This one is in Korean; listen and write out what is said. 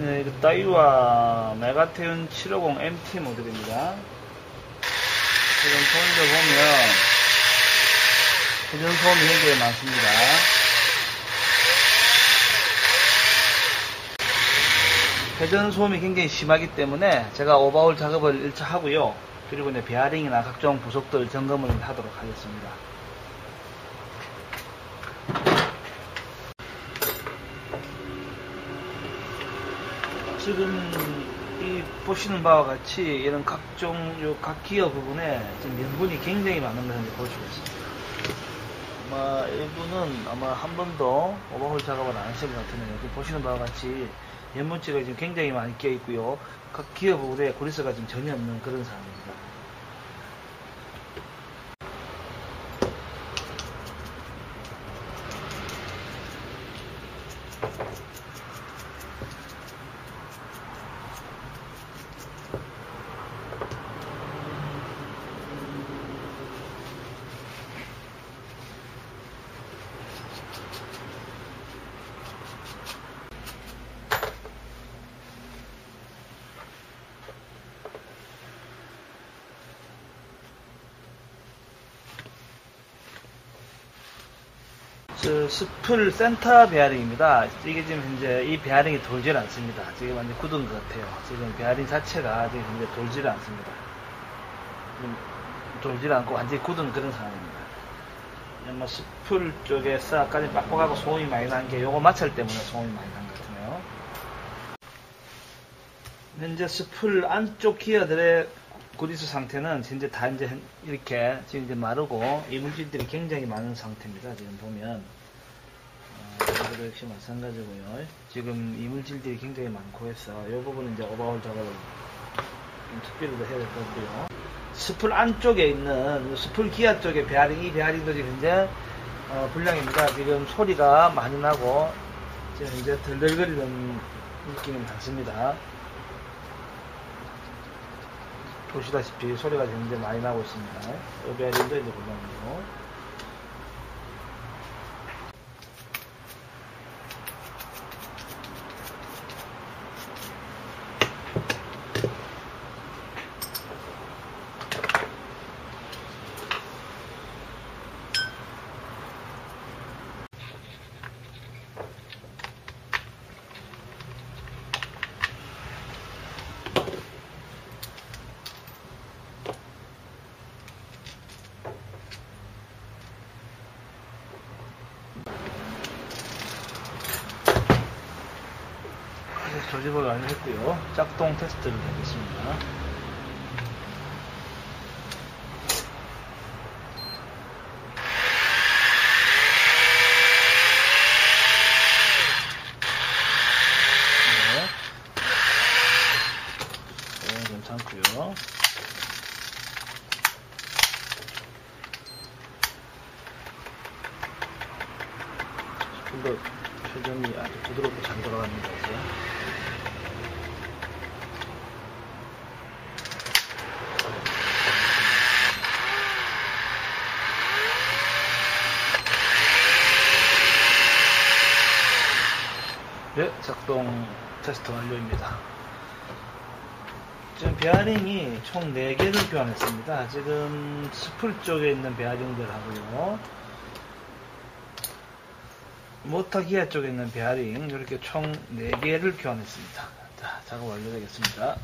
네, 이거 다이와 메가테온 750 MT 모델입니다. 지금 손을 보면 회전 소음이 굉장히 많습니다. 회전 소음이 굉장히 심하기 때문에 제가 오버홀 작업을 1차 하고요. 그리고 이제 베어링이나 각종 부속들 점검을 하도록 하겠습니다. 지금 이 보시는 바와 같이 이런 각종 요각 기어 부분에 지금 면분이 굉장히 많은 것을 볼 수가 있습니다. 아마 일부는 아마 한 번도 오버홀 작업을 안 하신 것 같은데요. 지금 보시는 바와 같이 면분치가 지금 굉장히 많이 끼어 있고요. 각 기어 부분에 고리스가 지금 전혀 없는 그런 상황입니다. 저 스풀 센터 베어링입니다. 이게 지금 현재 이 베어링이 돌질 않습니다. 지금 완전 굳은 것 같아요. 지금 베어링 자체가 지금 현재 돌질 않습니다. 돌질 않고 완전히 굳은 그런 상황입니다. 아마 스풀 쪽에서 아까지 빡빡하고 소음이 많이 난 게 요거 마찰 때문에 소음이 많이 난 것 같으네요. 현재 스풀 안쪽 기어들의 구리스 상태는 현재 다 이제 이렇게 지금 이제 마르고 이물질들이 굉장히 많은 상태입니다. 지금 보면 어, 이것도 역시 마찬가지고요. 지금 이물질들이 굉장히 많고 해서 이 부분은 이제 오버홀 작업을 좀 특별히도 해야 될것 같고요. 스풀 안쪽에 있는 스풀 기아 쪽에 베어링 이 베어링도 지금 현재 어, 불량입니다. 지금 소리가 많이 나고 지금 이제 덜덜거리는 느낌이 많습니다. 보시다시피 소리가 굉장히 많이 나고 있습니다. 이 베어링도 이제 불량이 그래서 조립을 완료했고요. 짝동 테스트를 해보겠습니다. 네. 네, 괜찮고요. 조금 더 표정이 아주 부드럽고 잘 돌아갑니다. 이제. 네, 작동 테스트 완료입니다. 지금 베어링이 총 4개를 교환했습니다. 지금 스풀 쪽에 있는 베어링들 하고요. 모터 기아 쪽에 있는 베어링 이렇게 총 4개를 교환했습니다. 자, 작업 완료되겠습니다.